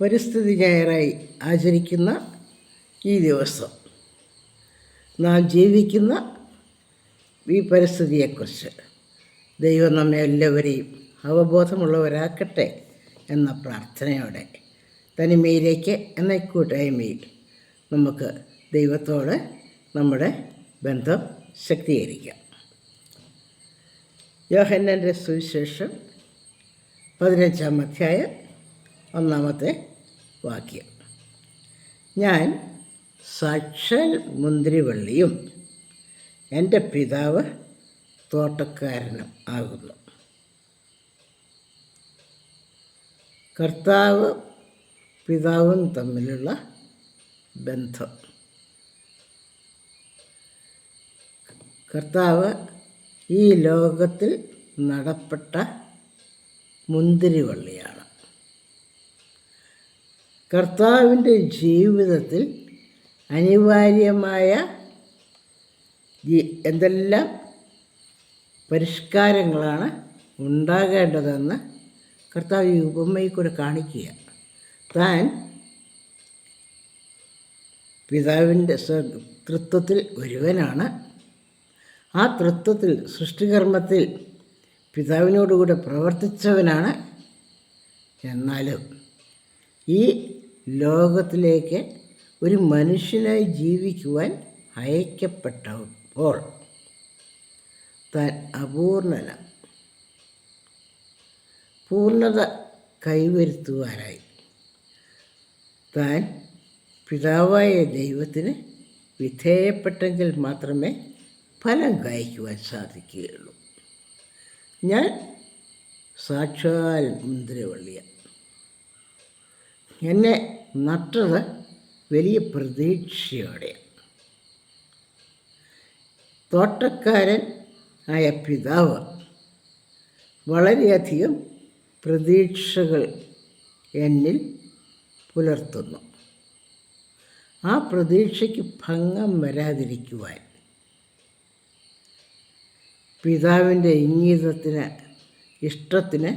പരിസ്ഥിതി ഞായറായി ആചരിക്കുന്ന ഈ ദിവസം. നാം ജീവിക്കുന്ന ഈ പരിസ്ഥിതിയെക്കുറിച്ച് ദൈവം നമ്മെ എല്ലാവരെയും അവബോധമുള്ളവരാക്കട്ടെ എന്ന പ്രാർത്ഥനയോടെ തനിമയിലേക്ക് എന്ന കൂട്ടായ്മയിൽ നമുക്ക് ദൈവത്തോട് നമ്മുടെ ബന്ധം ശക്തീകരിക്കാം. യോഹന്നന്റെ സുവിശേഷം പതിനഞ്ചാം അധ്യായം ഒന്നാമത്തെ വാക്യം. ഞാൻ സാക്ഷാൽ മുന്തിരിവള്ളിയും എന്റെ പിതാവ് തോട്ടക്കാരനും ആകുന്നു. കർത്താവ് പിതാവും തമ്മിലുള്ള ബന്ധം. കർത്താവ് ഈ ലോകത്തിൽ നടപ്പെട്ട മുന്തിരിവള്ളിയാണ്. കർത്താവിന്റെ ജീവിതത്തിൽ അനിവാര്യമായ എന്തെല്ലാം പരിഷ്കാരങ്ങളാണ് ഉണ്ടാകേണ്ടതെന്ന് കർത്താവ് ഈ ഉപമയിൽ കൂടെ കാണിക്കുക. താൻ പിതാവിന്റെ തൃത്വത്തിൽ ഒരുവനാണ്. ആ തൃത്വത്തിൽ സൃഷ്ടികർമ്മത്തിൽ പിതാവിനോടുകൂടെ പ്രവർത്തിച്ചവനാണ്. എന്നാലും ഈ ലോകത്തിലേക്ക് ഒരു മനുഷ്യനായി ജീവിക്കുവാൻ അയക്കപ്പെട്ടപ്പോൾ താൻ അപൂർണന. പൂർണത കൈവരുത്തുവാനായി താൻ പിതാവായ ദൈവത്തിന് വിധേയപ്പെട്ടെങ്കിൽ മാത്രമേ ഫലം കായ്ക്കുവാൻ സാധിക്കുകയുള്ളൂ. ഞാൻ സാക്ഷാൽ മുന്തിരവള്ളിയ. എന്നെ നട്ടത് വലിയ പ്രതീക്ഷയോടെയാണ് തോട്ടക്കാരൻ ആയ പിതാവ് വളരെയധികം പ്രതീക്ഷകൾ എന്നിൽ പുലർത്തുന്നു. ആ പ്രതീക്ഷയ്ക്ക് ഭംഗം വരാതിരിക്കുവാൻ പിതാവിന്റെ ഇംഗീതത്തിന് ഇഷ്ടത്തിന്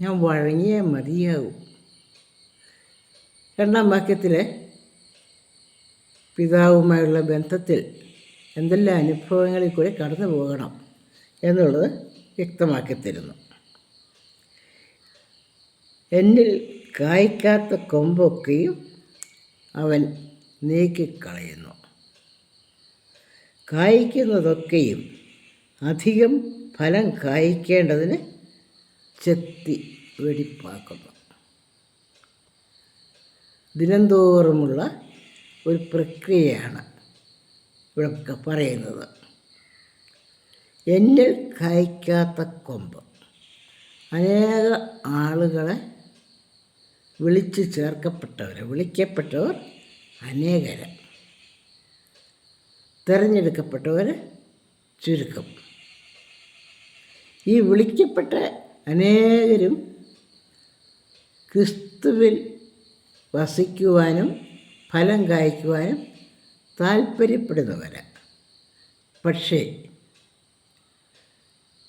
ഞാൻ വഴങ്ങിയേ മതിയാകും രണ്ടാം വാക്യത്തിലെ പിതാവുമായുള്ള ബന്ധത്തിൽ എന്തെല്ലാം അനുഭവങ്ങളിൽ കൂടി കടന്നു പോകണം എന്നുള്ളത് വ്യക്തമാക്കിത്തരുന്നു. എന്നിൽ കായ്ക്കാത്ത കൊമ്പൊക്കെയും അവൻ നീക്കിക്കളയുന്നു. കായ്ക്കുന്നതൊക്കെയും അധികം ഫലം കായ്ക്കേണ്ടതിന് ചെത്തി വെടിപ്പാക്കുന്നു. ദിനംതോറുമുള്ള ഒരു പ്രക്രിയയാണ് ഇവിടെ പറയുന്നത്. എന്നിൽ കായ്ക്കാത്ത കൊമ്പ്. അനേക ആളുകളെ വിളിച്ചു ചേർക്കപ്പെട്ടവർ വിളിക്കപ്പെട്ടവർ അനേകര്. തിരഞ്ഞെടുക്കപ്പെട്ടവർ ചുരുക്കം. ഈ വിളിക്കപ്പെട്ട അനേകരും ക്രിസ്തുവിൽ വസിക്കുവാനും ഫലം കായ്ക്കുവാനും താല്പര്യപ്പെടുന്നവരാണ് പക്ഷേ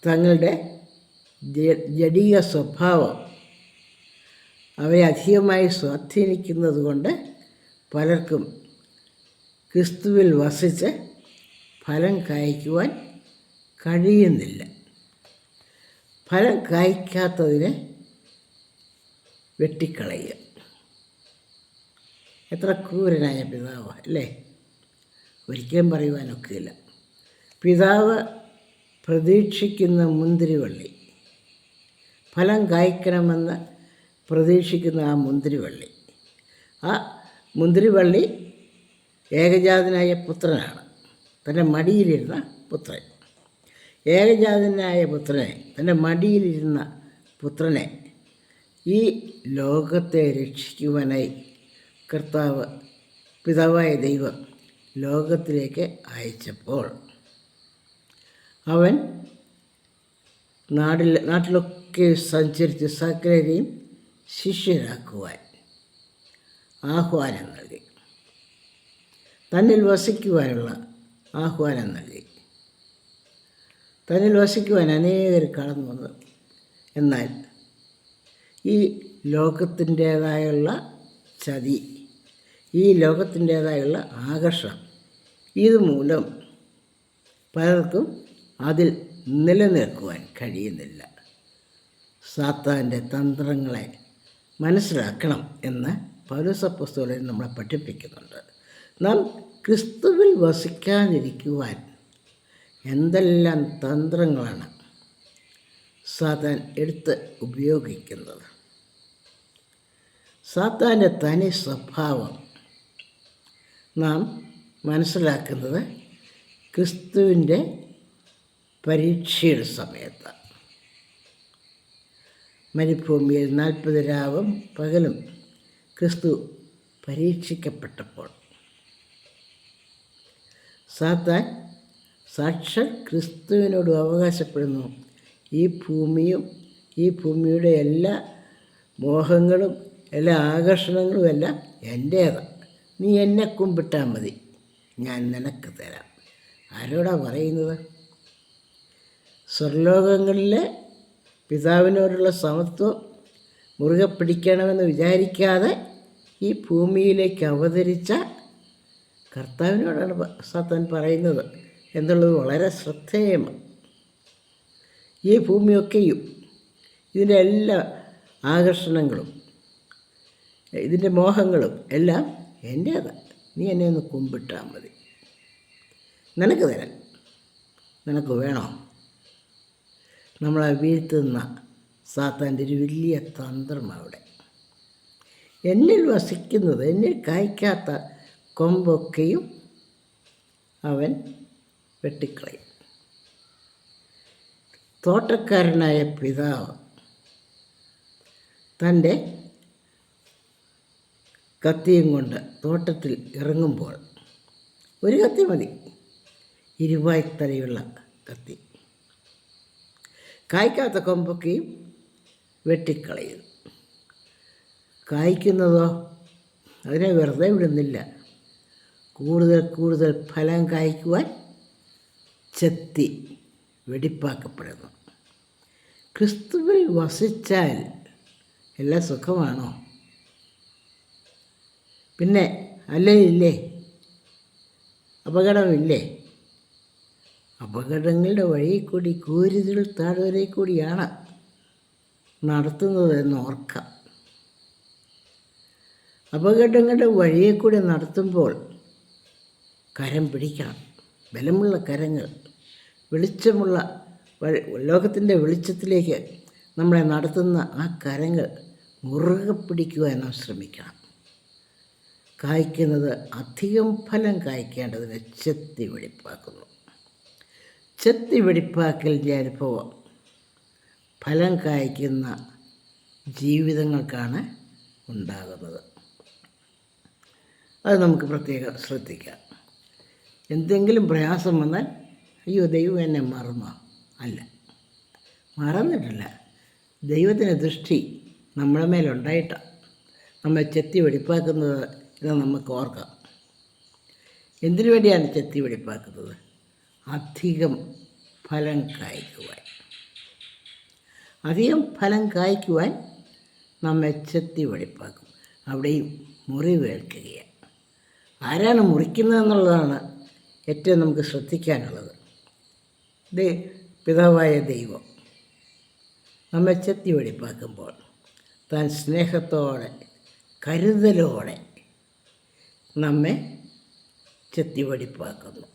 തങ്ങളുടെ ജടീയ സ്വഭാവം അവരെ അധികമായി സ്വാധീനിക്കുന്നത് കൊണ്ട് പലർക്കും ക്രിസ്തുവിൽ വസിച്ച് ഫലം കായ്ക്കുവാൻ കഴിയുന്നില്ല. ഫലം കായ്ക്കാത്തതിനെ വെട്ടിക്കളയുക. എത്ര ക്രൂരനായ പിതാവ് അല്ലേ? ഒരിക്കലും പറയുവാനൊക്കില്ല. പിതാവ് പ്രതീക്ഷിക്കുന്ന മുന്തിരിവള്ളി. ഫലം കായ്ക്കണമെന്ന് പ്രതീക്ഷിക്കുന്ന ആ മുന്തിരിവള്ളി. ആ മുന്തിരിവള്ളി ഏകജാതനായ പുത്രനാണ്. തന്റെ മടിയിലിരുന്ന പുത്രൻ. ഏകജാതനായ പുത്രനെ തന്റെ മടിയിലിരുന്ന പുത്രനെ ഈ ലോകത്തെ രക്ഷിക്കുവാനായി കർത്താവ് പിതാവായ ദൈവം ലോകത്തിലേക്ക് അയച്ചപ്പോൾ അവൻ നാടിൽ നാട്ടിലൊക്കെ സഞ്ചരിച്ച് സകലരെയും ശിഷ്യരാക്കുവാൻ ആഹ്വാനം നൽകി. തന്നിൽ വസിക്കുവാനുള്ള ആഹ്വാനം നൽകി. തന്നിൽ വസിക്കുവാൻ അനേകർ കടന്നു വന്നു. എന്നാൽ ഈ ലോകത്തിന്റേതായുള്ള ചതി. ഈ ലോകത്തിന്റേതായുള്ള ആകർഷണം. ഇതുമൂലം പലർക്കും അതിൽ നിലനിൽക്കുവാൻ കഴിയുന്നില്ല. സാത്താന്റെ തന്ത്രങ്ങളെ മനസ്സിലാക്കണം എന്ന് പൗരസപ്പുസ്തകത്തിൽ നമ്മളെ പഠിപ്പിക്കുന്നുണ്ട്. നാം ക്രിസ്തുവിൽ വസിക്കാതിരിക്കുവാൻ എന്തെല്ലാം തന്ത്രങ്ങളാണ് സാധാൻ എടുത്ത് ഉപയോഗിക്കുന്നത്? സാത്താന്റെ തനി സ്വഭാവം നാം മനസ്സിലാക്കുന്നത് ക്രിസ്തുവിന്റെ പരീക്ഷയുടെ സമയത്താണ്. മരുഭൂമിയിൽ നാൽപ്പത് രാവും പകലും ക്രിസ്തു പരീക്ഷിക്കപ്പെട്ടപ്പോൾ സാത്താൻ സാക്ഷാൽ ക്രിസ്തുവിനോട് അവകാശപ്പെടുന്നു. ഈ ഭൂമിയും ഈ ഭൂമിയുടെ എല്ലാ മോഹങ്ങളും എല്ലാ ആകർഷണങ്ങളും എല്ലാം എന്റേതാണ്. നീ എന്നെ കുമ്പിട്ടാൽ മതി. ഞാൻ നിനക്ക് തരാം. ആരോടാ പറയുന്നത്? സ്വർലോകങ്ങളിലെ പിതാവിനോടുള്ള സമത്വം മുറുകെ പിടിക്കണമെന്ന് വിചാരിക്കാതെ ഈ ഭൂമിയിലേക്ക് അവതരിച്ച കർത്താവിനോടാണ് സത്തൻ പറയുന്നത് എന്നുള്ളത് വളരെ ശ്രദ്ധേയമാണ്. ഈ ഭൂമിയൊക്കെയും ഇതിന്റെ എല്ലാ ആകർഷണങ്ങളും ഇതിന്റെ മോഹങ്ങളും എല്ലാം എന്റേതാണ് നീ എന്നെ ഒന്ന് കുമ്പിട്ടാൽ മതി. നിനക്ക് തരാൻ. നിനക്ക് വേണോ? നമ്മളെ വീഴ്ത്തുന്ന സാത്താന്റെ ഒരു വലിയ തന്ത്രം അവിടെ എന്നിൽ വസിക്കുന്നത് എന്നിൽ കായ്ക്കാത്ത കൊമ്പൊക്കെയും അവൻ വെട്ടിക്കളയും. തോട്ടക്കാരനായ പിതാവ് തന്റെ കത്തിയും കൊണ്ട് തോട്ടത്തിൽ ഇറങ്ങുമ്പോൾ ഒരു കത്തി മതി. ഇരുവായ്ത്തലയുള്ള കത്തി. കായ്ക്കാത്ത കൊമ്പൊക്കെയും വെട്ടിക്കളയും. കായ്ക്കുന്നതോ? അതിനെ വെറുതെ വിടുന്നില്ല. കൂടുതൽ കൂടുതൽ ഫലം കായ്ക്കുവാൻ ചെത്തി വെടിപ്പാക്കപ്പെടുന്നു. ക്രിസ്തുവിൽ വസിച്ചാൽ എല്ലാ സുഖമാണോ? പിന്നെ അല്ലേ ഇല്ലേ അപകടമില്ലേ? അപകടങ്ങളുടെ വഴിയിൽ കൂടി കൂരിതിൽ താഴ്വരയിൽ കൂടിയാണ് നടത്തുന്നത് എന്ന് ഓർക്കാം. അപകടങ്ങളുടെ വഴിയെ കൂടി നടത്തുമ്പോൾ കരം പിടിക്കണം. ബലമുള്ള കരങ്ങൾ വെളിച്ചമുള്ള വഴി ലോകത്തിന്റെ വെളിച്ചത്തിലേക്ക് നമ്മളെ നടത്തുന്ന ആ കരങ്ങൾ മുറുകെ പിടിക്കുവാൻ നാം ശ്രമിക്കണം. കായ്ക്കുന്നത് അധികം ഫലം കായ്ക്കേണ്ടതിന് ചെത്തി വെടിപ്പാക്കുന്നു. ചെത്തി വെടിപ്പാക്കലിന്റെ അനുഭവം. ഫലം കായ്ക്കുന്ന ജീവിതങ്ങൾക്കാണ് ഉണ്ടാകുന്നത്. അത് നമുക്ക് പ്രത്യേകം ശ്രദ്ധിക്കാം. എന്തെങ്കിലും പ്രയാസം വന്നാൽ അയ്യോ ദൈവം എന്നെ മറന്നോ? അല്ല. മറന്നിട്ടില്ല. ദൈവത്തിന്റെ ദൃഷ്ടി നമ്മളെ മേലുണ്ടായിട്ടാണ്. നമ്മൾ ചെത്തി വെടിപ്പാക്കുന്നത് എന്ന് നമുക്ക് ഓർക്കാം. എന്തിനു വേണ്ടിയാണ് ചെത്തി വെളിപ്പാക്കുന്നത് അധികം ഫലം കായ്ക്കുവാൻ. അധികം ഫലം കായ്ക്കുവാൻ നമ്മെ ചെത്തി വെളിപ്പാക്കും അവിടെയും മുറിവേൽക്കുകയാണ് ആരാണ് മുറിക്കുന്നതെന്നുള്ളതാണ് ഏറ്റവും നമുക്ക് ശ്രദ്ധിക്കാനുള്ളത്. ദേ പിതാവായ ദൈവം നമ്മെ ചെത്തി വെളിപ്പാക്കുമ്പോൾ താൻ സ്നേഹത്തോടെ കരുതലോടെ നമ്മെ ചെത്തി വെടിപ്പാക്കുന്നു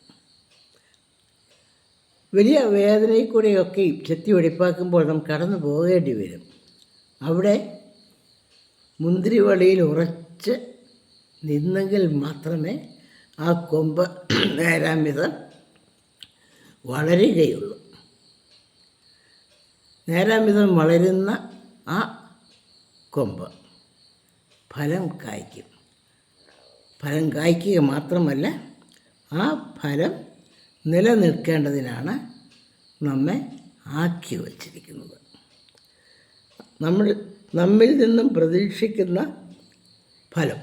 വലിയ വേദനയിൽ കൂടെയൊക്കെ ചെത്തി വെടിപ്പാക്കുമ്പോൾ നാം കടന്നു പോകേണ്ടി വരും. അവിടെ മുന്തിരിവളിയിൽ ഉറച്ച് നിന്നെങ്കിൽ മാത്രമേ ആ കൊമ്പ് നേരാൻ വിധം വളരുകയുള്ളൂ. നേരാൻ വിധം വളരുന്ന ആ കൊമ്പ് ഫലം കായ്ക്കും. ഫലം കായ്ക്കുക മാത്രമല്ല ആ ഫലം നിലനിൽക്കേണ്ടതിനാണ് നമ്മെ ആക്കി വച്ചിരിക്കുന്നത്. നമ്മൾ നമ്മിൽ നിന്നും പ്രതീക്ഷിക്കുന്ന ഫലം.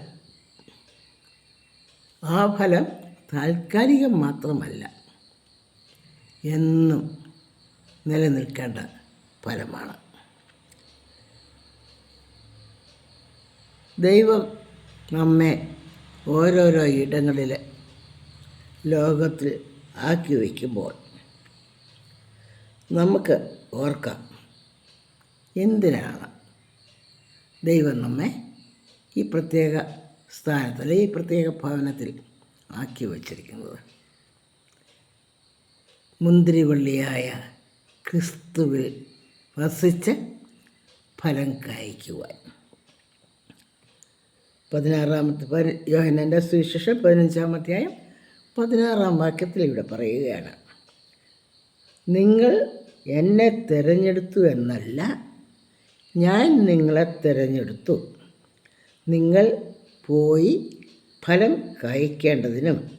ആ ഫലം താൽക്കാലികം മാത്രമല്ല എന്നും നിലനിൽക്കേണ്ട ഫലമാണ്. ദൈവം നമ്മെ ഓരോരോ ഇടങ്ങളിൽ ലോകത്തിൽ ആക്കി വയ്ക്കുമ്പോൾ നമുക്ക് ഓർക്കാം എന്തിനാണ് ദൈവം നമ്മെ ഈ പ്രത്യേക സ്ഥാനത്തിൽ ഈ പ്രത്യേക ഭവനത്തിൽ ആക്കി വച്ചിരിക്കുന്നത്? മുന്തിരിവള്ളിയായ ക്രിസ്തുവിൽ വസിച്ച് ഫലം കായ്ക്കുവാൻ. പതിനാറാമത്തെ പതി യോഹനന്റെ സുവിശേഷം പതിനഞ്ചാം അധ്യായം പതിനാറാം വാക്യത്തിൽ ഇവിടെ പറയുകയാണ്. നിങ്ങൾ എന്നെ തിരഞ്ഞെടുത്തു എന്നല്ല ഞാൻ നിങ്ങളെ തിരഞ്ഞെടുത്തു. നിങ്ങൾ പോയി ഫലം കായ്ക്കേണ്ടതിനും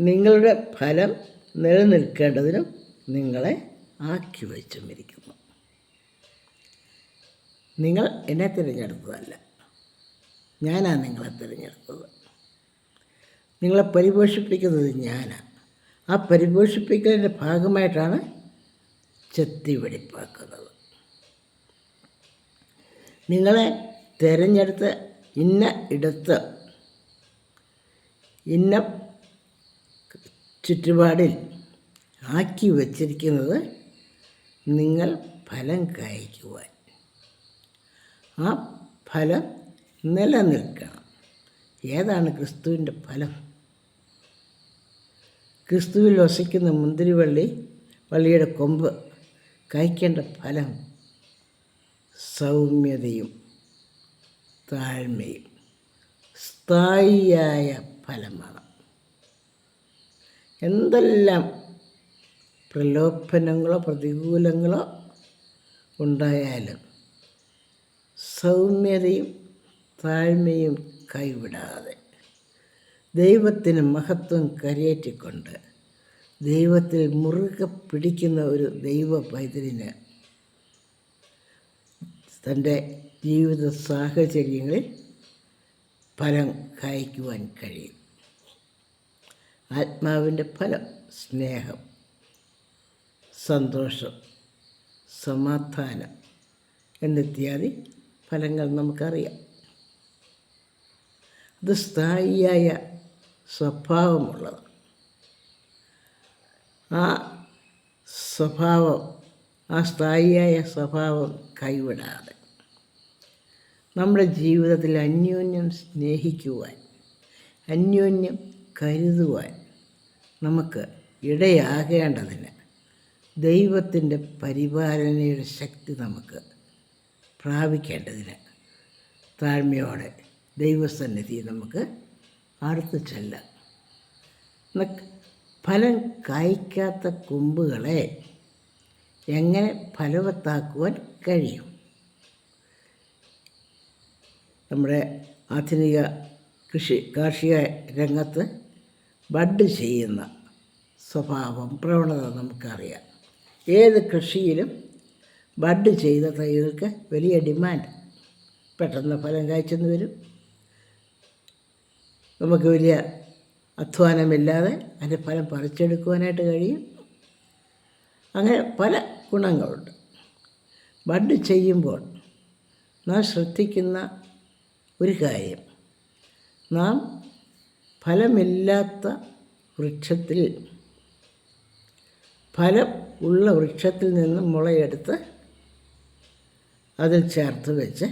നിങ്ങളുടെ ഫലം നിലനിൽക്കേണ്ടതിനും നിങ്ങളെ ആക്കി വച്ചുമിരിക്കുന്നു. നിങ്ങൾ എന്നെ തിരഞ്ഞെടുത്തതല്ല. ഞാനാണ് നിങ്ങളെ തിരഞ്ഞെടുത്തത്. നിങ്ങളെ പരിപോഷിപ്പിക്കുന്നത് ഞാനാണ് ആ പരിപോഷിപ്പിക്കലിന്റെ ഭാഗമായിട്ടാണ് ചെത്തി വെടിപ്പാക്കുന്നത്. നിങ്ങളെ തിരഞ്ഞെടുത്ത് ഇന്ന ഇടത്ത് ഇന്ന ചുറ്റുപാടിൽ ആക്കി വച്ചിരിക്കുന്നത് നിങ്ങൾ ഫലം കായ്ക്കുവാൻ. ആ ഫലം നിലനിൽക്കണം. ഏതാണ് ക്രിസ്തുവിന്റെ ഫലം? ക്രിസ്തുവിൽ വസിക്കുന്ന മുന്തിരിവള്ളി വള്ളിയുടെ കൊമ്പ് കഴിക്കേണ്ട ഫലം സൗമ്യതയും താഴ്മയും. സ്ഥായിയായ ഫലമാണ്. എന്തെല്ലാം പ്രലോഭനങ്ങളോ പ്രതികൂലങ്ങളോ ഉണ്ടായാലും സൗമ്യതയും താഴ്മയും കൈവിടാതെ. ദൈവത്തിന് മഹത്വം കരയേറ്റിക്കൊണ്ട് ദൈവത്തിൽ മുറുകെ പിടിക്കുന്ന ഒരു ദൈവ പൈതലിന് തന്റെ ജീവിത സാഹചര്യങ്ങളിൽ ഫലം കായ്ക്കുവാൻ കഴിയും. ആത്മാവിന്റെ ഫലം സ്നേഹം സന്തോഷം സമാധാനം എന്നിത്യാദി ഫലങ്ങൾ നമുക്കറിയാം. അത് സ്ഥായിയായ സ്വഭാവമുള്ളത്. ആ സ്വഭാവം ആ സ്ഥായിയായ സ്വഭാവം കൈവിടാതെ നമ്മുടെ ജീവിതത്തിൽ അന്യോന്യം സ്നേഹിക്കുവാൻ അന്യോന്യം കരുതുവാൻ നമുക്ക് ഇടയാകേണ്ടതിന് ദൈവത്തിന്റെ പരിപാലനയുടെ ശക്തി നമുക്ക് പ്രാപിക്കേണ്ടതിന് താഴ്മയോടെ ദൈവസന്നിധി നമുക്ക് അടുത്ത് ചെല്ലാം. ഫലം കായ്ക്കാത്ത കൊമ്പുകളെ എങ്ങനെ ഫലവത്താക്കുവാൻ കഴിയും? നമ്മുടെ ആധുനിക കൃഷി കാർഷിക രംഗത്ത് ബഡ് ചെയ്യുന്ന സ്വഭാവം പ്രവണത നമുക്കറിയാം. ഏത് കൃഷിയിലും ബഡ് ചെയ്ത തൈകൾക്ക് വലിയ ഡിമാൻഡ്. പെട്ടെന്ന് ഫലം കായ്ച്ചെന്ന് വരും. നമുക്ക് വലിയ അധ്വാനമില്ലാതെ അതിന്റെ ഫലം പറിച്ചെടുക്കുവാനായിട്ട് കഴിയും. അങ്ങനെ പല ഗുണങ്ങളുണ്ട്. ബഡ് ചെയ്യുമ്പോൾ നാം ശ്രദ്ധിക്കുന്ന ഒരു കാര്യം. നാം ഫലമില്ലാത്ത വൃക്ഷത്തിൽ ഫലം ഉള്ള വൃക്ഷത്തിൽ നിന്നും മുളയെടുത്ത് അതിൽ ചേർത്ത് വെച്ച്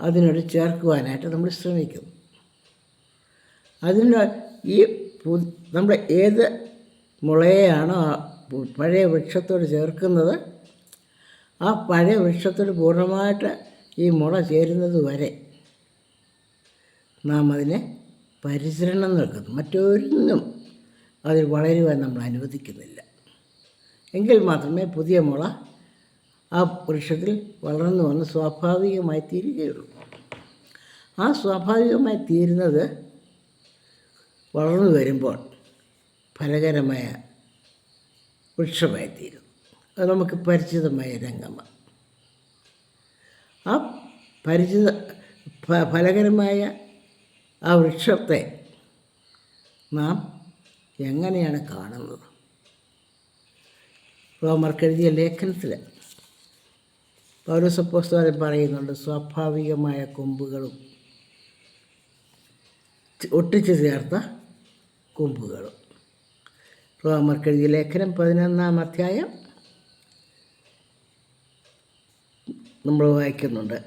അതിനോട് ചേർക്കുവാനായിട്ട് നമ്മൾ ശ്രമിക്കും അതിന് ഈ നമ്മുടെ ഏത് മുളയെയാണോ പഴയ വൃക്ഷത്തോട് ചേർക്കുന്നത് ആ പഴയ വൃക്ഷത്തോട് പൂർണമായിട്ട് ഈ മുള ചേരുന്നത് വരെ നാം അതിനെ പരിചരണം നൽകുന്നു. മറ്റൊരിന്നും അതിൽ വളരുവാൻ നമ്മൾ അനുവദിക്കുന്നില്ല. എങ്കിൽ മാത്രമേ പുതിയ മുള ആ വൃക്ഷത്തിൽ വളർന്നു വന്ന് സ്വാഭാവികമായി തീരുകയുള്ളൂ. ആ സ്വാഭാവികമായി തീരുന്നത് വളർന്നു വരുമ്പോൾ ഫലകരമായ വൃക്ഷമായി തീരും അത് നമുക്ക് പരിചിതമായ രംഗമാണ്. ആ പരിചിത ഫലകരമായ ആ വൃക്ഷത്തെ നാം എങ്ങനെയാണ് കാണുന്നത്? റോമർക്കെഴുതിയ ലേഖനത്തിൽ പൗരസപ്പോസ്തോലൻ പറയുന്നുണ്ട് സ്വാഭാവികമായ കൊമ്പുകളും ഒട്ടിച്ചു ചേർത്ത കൊമ്പുകളും. റോമർക്കെഴുതിയ ലേഖനം പതിനൊന്നാം അധ്യായം നമ്മൾ വായിക്കുന്നുണ്ട്.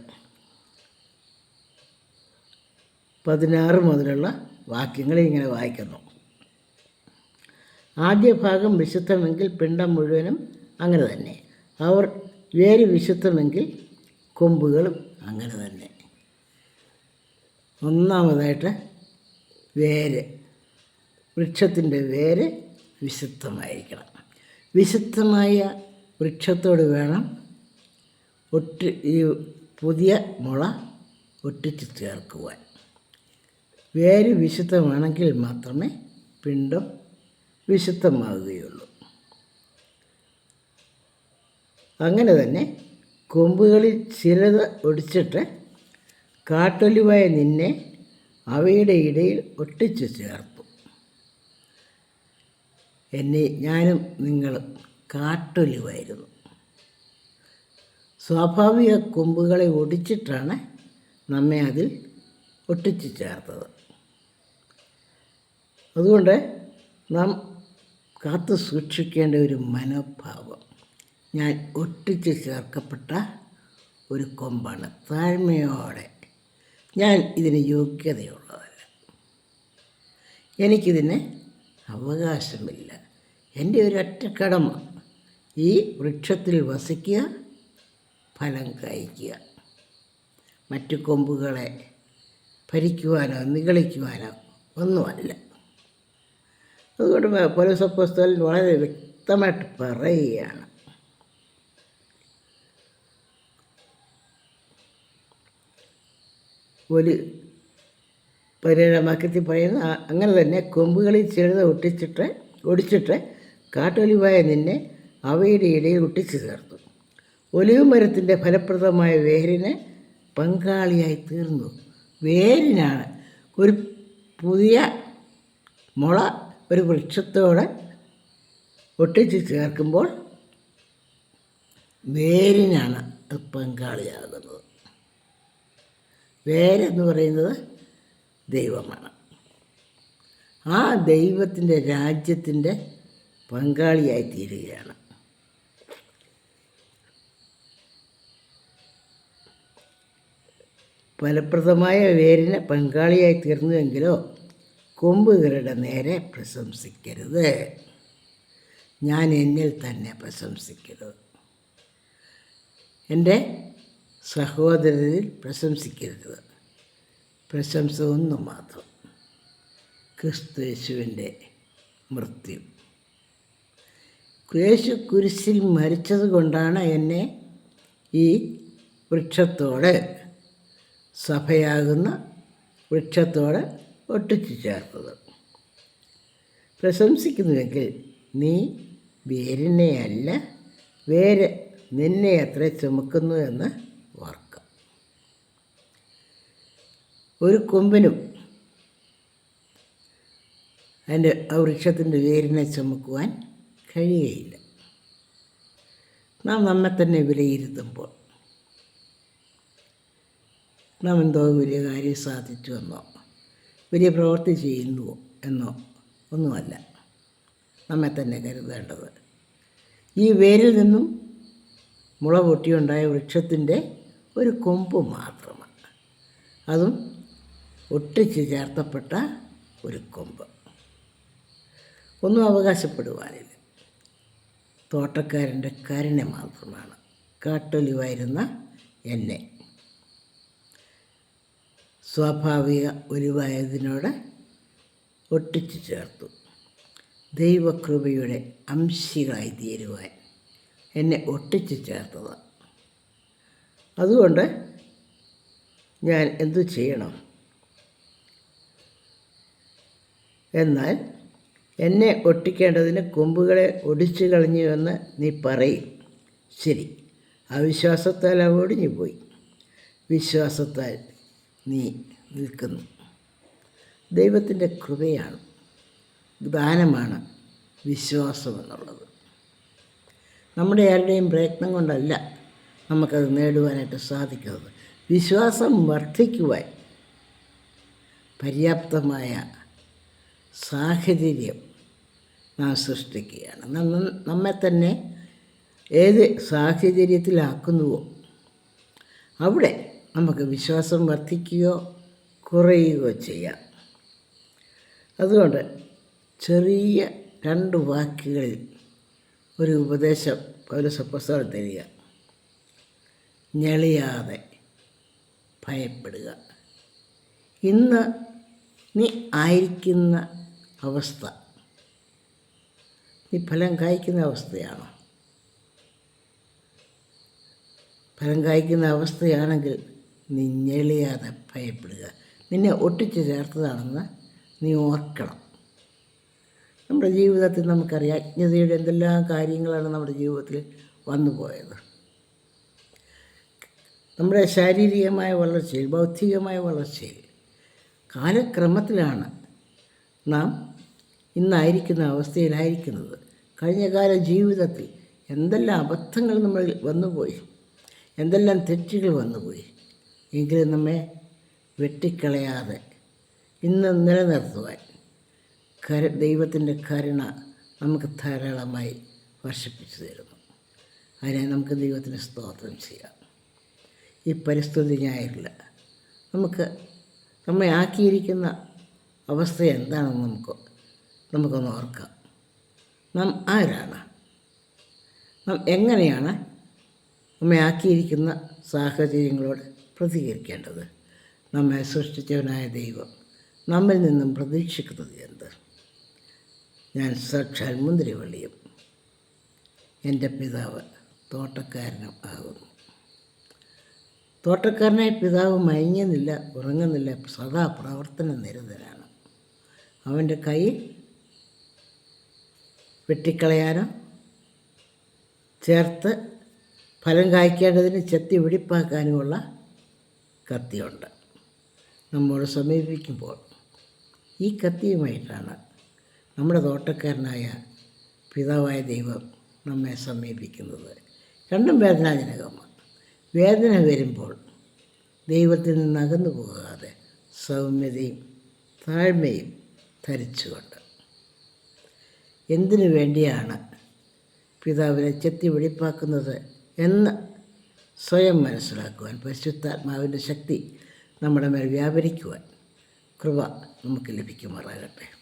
പതിനാറ് മുതലുള്ള വാക്യങ്ങൾ ഇങ്ങനെ വായിക്കുന്നു. ആദ്യ ഭാഗം വിശുദ്ധമെങ്കിൽ പിണ്ടം മുഴുവനും അങ്ങനെ തന്നെ. അവർ വേര് വിശുദ്ധമെങ്കിൽ കൊമ്പുകളും അങ്ങനെ തന്നെ. ഒന്നാമതായിട്ട് വേര്. വൃക്ഷത്തിന്റെ വേര് വിശുദ്ധമായിരിക്കണം. വിശുദ്ധമായ വൃക്ഷത്തോട് വേണം ഒട്ടി ഈ പുതിയ മുള ഒട്ടിച്ച് ചേർക്കുവാൻ. വേര് വിശുദ്ധമാണെങ്കിൽ മാത്രമേ പിണ്ടം വിശുദ്ധമാവുകയുള്ളൂ അങ്ങനെ തന്നെ കൊമ്പുകളിൽ ചിലത് ഒടിച്ചിട്ട് കാട്ടൊലിവായ നിന്നെ അവയുടെ ഇടയിൽ ഒട്ടിച്ചു ചേർത്തു എന്നെ ഞാനും നിങ്ങളും കാട്ടൊലിവായിരുന്നു. സ്വാഭാവിക കൊമ്പുകളെ ഒടിച്ചിട്ടാണ് നമ്മെ അതിൽ ഒട്ടിച്ചു ചേർത്തത്. അതുകൊണ്ട് നാം കാത്തു സൂക്ഷിക്കേണ്ട ഒരു മനോഭാവം. ഞാൻ ഒട്ടിച്ചു ചേർക്കപ്പെട്ട ഒരു കൊമ്പാണ്. താഴ്മയോടെ ഞാൻ ഇതിന് യോഗ്യതയുള്ളതല്ല. എനിക്കിതിന് അവകാശമില്ല. എന്റെ ഒരൊറ്റ കടമ ഈ വൃക്ഷത്തിൽ വസിക്കുക ഫലം കഴിക്കുക മറ്റു കൊമ്പുകളെ ഭരിക്കുവാനോ നിഗളിക്കുവാനോ ഒന്നുമല്ല. അതുകൊണ്ട് പോലീസപ്പോസ്തലൻ വളരെ വ്യക്തമായിട്ട് പറയുകയാണ്. ഒരു പരിണാമക്കത്തിൽ പറയുന്ന അങ്ങനെ തന്നെ കൊമ്പുകളിൽ ചെറുത് ഒട്ടിച്ചിട്ട് ഒടിച്ചിട്ട് കാട്ടൊലിവായ നിന്നെ അവയുടെ ഇടയിൽ ഒട്ടിച്ചു ചേർത്തു. ഒലിവ് മരത്തിന്റെ ഫലപ്രദമായ വേരിന് പങ്കാളിയായി തീർന്നു. വേരിനാണ് ഒരു പുതിയ മുള ഒരു വൃക്ഷത്തോടെ ഒട്ടിച്ച് ചേർക്കുമ്പോൾ വേരിനാണ് അത് പങ്കാളിയാകുന്നത്. വേരെന്ന് പറയുന്നത് ദൈവമാണ്. ആ ദൈവത്തിന്റെ രാജ്യത്തിന്റെ പങ്കാളിയായി തീരുകയാണ്. ഫലപ്രദമായ വേരിന് പങ്കാളിയായി തീർന്നുവെങ്കിലോ കൊമ്പുകളുടെ നേരെ പ്രശംസിക്കരുത്. ഞാൻ എന്നിൽ തന്നെ പ്രശംസിക്കരുത്. എന്റെ സഹോദരനിൽ പ്രശംസിക്കരുത്. പ്രശംസ ഒന്ന് മാത്രം ക്രിസ്തു യേശുവിന്റെ മൃത്യു. യേശു കുരിശിൽ മരിച്ചത് കൊണ്ടാണ് എന്നെ ഈ വൃക്ഷത്തോട് സഭയാകുന്ന വൃക്ഷത്തോട് ഒട്ടിച്ചു ചേർത്തത്. പ്രശംസിക്കുന്നുവെങ്കിൽ നീ വേരിനെയല്ല വേര് നിന്നെ അത്ര ചുമക്കുന്നു എന്ന് ഓർക്കാം ഒരു കൊമ്പിനും അതിന്റെ ആ വൃക്ഷത്തിന്റെ വേരിനെ ചുമക്കുവാൻ കഴിയുകയില്ല. നാം നമ്മെ തന്നെ വിലയിരുത്തുമ്പോൾ നാം എന്തോ വലിയ കാര്യം സാധിച്ചു എന്നോ വലിയ പ്രവൃത്തി ചെയ്യുന്നുവോ എന്നോ ഒന്നുമല്ല നമ്മെ തന്നെ കരുതേണ്ടത്. ഈ വേരിൽ നിന്നും മുള പൊട്ടിയുണ്ടായ വൃക്ഷത്തിന്റെ ഒരു കൊമ്പ് മാത്രമാണ്. അതും ഒട്ടിച്ച് ചേർത്തപ്പെട്ട ഒരു കൊമ്പ്. ഒന്നും അവകാശപ്പെടുവാനില്ല. തോട്ടക്കാരന്റെ കരുണ മാത്രമാണ്. കാട്ടൊലിവായിരുന്ന എന്നെ. സ്വാഭാവിക ഒലിവായതിനോട് ഒട്ടിച്ചു ചേർത്തു. ദൈവകൃപയുടെ അംശികളായി തീരുവാൻ എന്നെ ഒട്ടിച്ചു ചേർത്തത്. അതുകൊണ്ട് ഞാൻ എന്തു ചെയ്യണം? എന്നാൽ എന്നെ ഒട്ടിക്കേണ്ടതിന് കൊമ്പുകളെ ഒടിച്ചു കളഞ്ഞു എന്ന് നീ പറയും. ശരി. അവിശ്വാസത്താൽ അവ ഒടിഞ്ഞു പോയി. വിശ്വാസത്താൽ നീ നിൽക്കുന്നു. ദൈവത്തിന്റെ കൃപയാണ് ദാനമാണ് വിശ്വാസം എന്നുള്ളത്. നമ്മുടെ ആരുടെയും പ്രയത്നം കൊണ്ടല്ല നമുക്കത് നേടുവാനായിട്ട് സാധിക്കുന്നത്. വിശ്വാസം വർദ്ധിക്കുവാൻ പര്യാപ്തമായ സാഹചര്യം നാം സൃഷ്ടിക്കുകയാണ്. നമ്മൾ നമ്മെ തന്നെ ഏത് സാഹചര്യത്തിലാക്കുന്നുവോ അവിടെ നമുക്ക് വിശ്വാസം വർദ്ധിക്കുകയോ കുറയുകയോ ചെയ്യാം. അതുകൊണ്ട് ചെറിയ രണ്ട് വാക്കുകളിൽ ഒരു ഉപദേശം പൗരസപ്പസ്തകം തരിക ഞെളിയാതെ ഭയപ്പെടുക. ഇന്ന് നീ ആയിരിക്കുന്ന അവസ്ഥ. ഈ ഫലം കായ്ക്കുന്ന അവസ്ഥയാണോ. ഫലം കായ്ക്കുന്ന അവസ്ഥയാണെങ്കിൽ നീ ഞെളിയാതെ ഭയപ്പെടുക. നിന്നെ ഒട്ടിച്ചു ചേർത്തതാണെന്ന് നീ ഓർക്കണം. നമ്മുടെ ജീവിതത്തിൽ നമുക്കറിയാം അജ്ഞതയുടെ എന്തെല്ലാം കാര്യങ്ങളാണ് നമ്മുടെ ജീവിതത്തിൽ വന്നു പോയത്. നമ്മുടെ ശാരീരികമായ വളർച്ചയിൽ ബൗദ്ധികമായ വളർച്ചയിൽ കാലക്രമത്തിലാണ് നാം ഇന്നായിരിക്കുന്ന അവസ്ഥയിലായിരിക്കുന്നത്. കഴിഞ്ഞകാല ജീവിതത്തിൽ എന്തെല്ലാം അബദ്ധങ്ങൾ നമ്മൾ വന്നുപോയി എന്തെല്ലാം തെറ്റുകൾ വന്നുപോയി എങ്കിലും നമ്മെ വെട്ടിക്കളയാതെ ഇന്ന് നിലനിർത്തുവാൻ കര ദൈവത്തിന്റെ കരുണ നമുക്ക് ധാരാളമായി വർഷിപ്പിച്ചു തരുന്നു. അതിനെ നമുക്ക് ദൈവത്തിന് സ്തോത്രം ചെയ്യാം. ഈ പരിസ്ഥിതി ഞായറില്ല നമുക്ക് നമ്മെ ആക്കിയിരിക്കുന്ന അവസ്ഥ എന്താണെന്ന് നമുക്ക് നമുക്കൊന്ന് ഓർക്കാം. നാം ആരാണ്? നാം എങ്ങനെയാണ് നമ്മെ ആക്കിയിരിക്കുന്ന സാഹചര്യങ്ങളോട് പ്രതികരിക്കേണ്ടത്? നമ്മെ സൃഷ്ടിച്ചവനായ ദൈവം നമ്മിൽ നിന്നും പ്രതീക്ഷിക്കുന്നത് എന്ത്? ഞാൻ സാക്ഷാൽ മുന്തിരിവള്ളിയും എന്റെ പിതാവ് തോട്ടക്കാരനും ആകുന്നു. തോട്ടക്കാരനായ പിതാവ് മയങ്ങുന്നില്ല ഉറങ്ങുന്നില്ല സദാ പ്രവർത്തന നിരതരാണ് അവന്റെ കൈ വെട്ടിക്കളയാനോ? ചേർത്ത് ഫലം കായ്ക്കേണ്ടതിന് ചെത്തി വെടിപ്പാക്കാനുമുള്ള കത്തിയുണ്ട്. നമ്മോട് സമീപിക്കുമ്പോൾ ഈ കത്തിയുമായിട്ടാണ് നമ്മുടെ തോട്ടക്കാരനായ പിതാവായ ദൈവം നമ്മെ സമീപിക്കുന്നത്. രണ്ടും വേദനാജനകമാണ്. വേദന വരുമ്പോൾ ദൈവത്തിൽ നിന്ന് അകന്നു പോകാതെ സൗമ്യതയും താഴ്മയും ധരിച്ചുകൊണ്ട് എന്തിനു വേണ്ടിയാണ് പിതാവിനെ ചെത്തി വെളിപ്പാക്കുന്നത് എന്ന് സ്വയം മനസ്സിലാക്കുവാൻ പരിശുദ്ധാത്മാവിന്റെ ശക്തി നമ്മുടെ മേൽ വ്യാപരിക്കുവാൻ കൃപ നമുക്ക് ലഭിക്കുമാറാകട്ടെ.